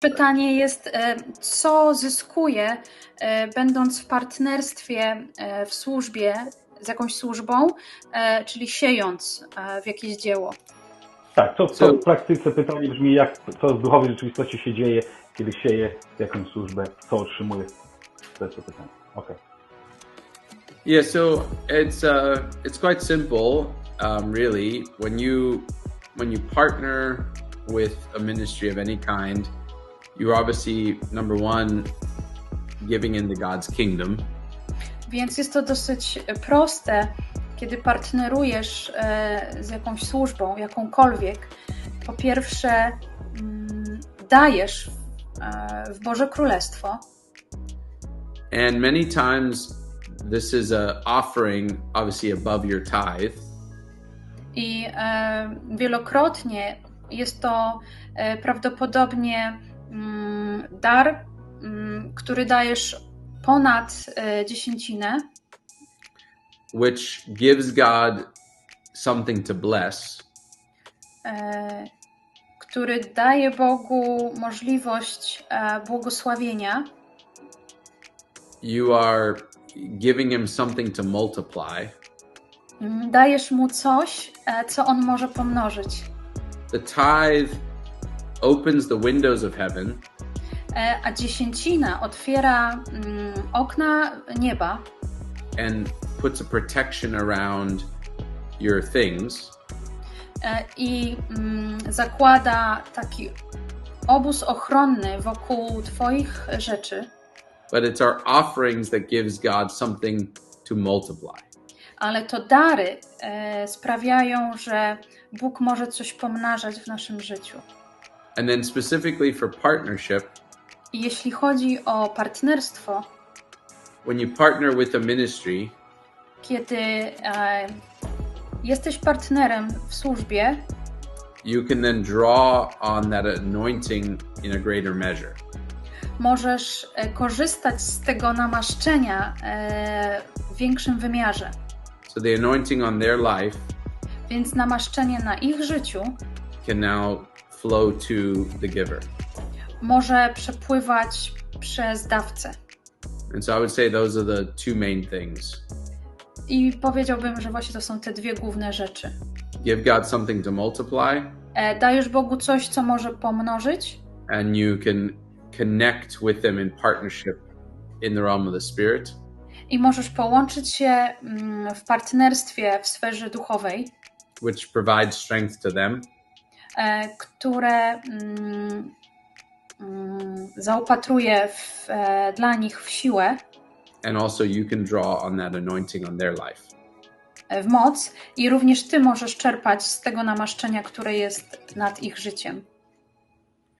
Pytanie jest, e, co zyskuje, e, będąc w partnerstwie e, w służbie z jakąś służbą, czyli siejąc w jakieś dzieło. Tak, to, to w praktyce pytanie brzmi, jak, co w duchowej rzeczywistości się dzieje, kiedy sieje jakąś służbę, co otrzymuje. To jest to pytanie. Okay. Yeah, so it's uh, it's quite simple, um, really. When you when you partner with a ministry of any kind, you're obviously number one giving into God's kingdom. Więc jest to dosyć proste, kiedy partnerujesz e, z jakąś służbą, jakąkolwiek. Po pierwsze, mm, dajesz e, w Boże Królestwo. And many times this is a offering obviously above your tithe. I e, wielokrotnie jest to prawdopodobnie Mm, dar, mm, który dajesz ponad e, dziesięcinę, which gives God something to bless, e, który daje Bogu możliwość e, błogosławienia. You are giving him something to multiply. Mm, dajesz mu coś, co on może pomnożyć. The tithe opens the windows of heaven. E, a dziesięcina otwiera mm, okna nieba. And puts a protection around your things. E, I mm, zakłada taki obóz ochronny wokół twoich rzeczy. But it's our offerings that gives God something to multiply. Ale to dary e, sprawiają, że Bóg może coś pomnażać w naszym życiu. And then specifically for partnership, jeśli chodzi o partnerstwo, when you partner with a ministry, kiedy e, jesteś partnerem w służbie, you can then draw on that anointing in a greater measure. Możesz e, korzystać z tego namaszczenia e, w większym wymiarze. So the anointing on their life Więc namaszczenie na ich życiu can now flow to the giver. Może przepływać przez dawcę. And so I would say those are the two main things. I powiedziałbym, że właśnie to są te dwie główne rzeczy. Give God something to multiply. E, dajesz Bogu coś, co może pomnożyć. And you can connect with them in partnership in the realm of the spirit. I możesz połączyć się mm, w partnerstwie w sferze duchowej. Which provides strength to them które mm, mm, zaopatruje w, e, dla nich w siłę. And also you can draw on that anointing on their life. E, w moc i również ty możesz czerpać z tego namaszczenia, które jest nad ich życiem.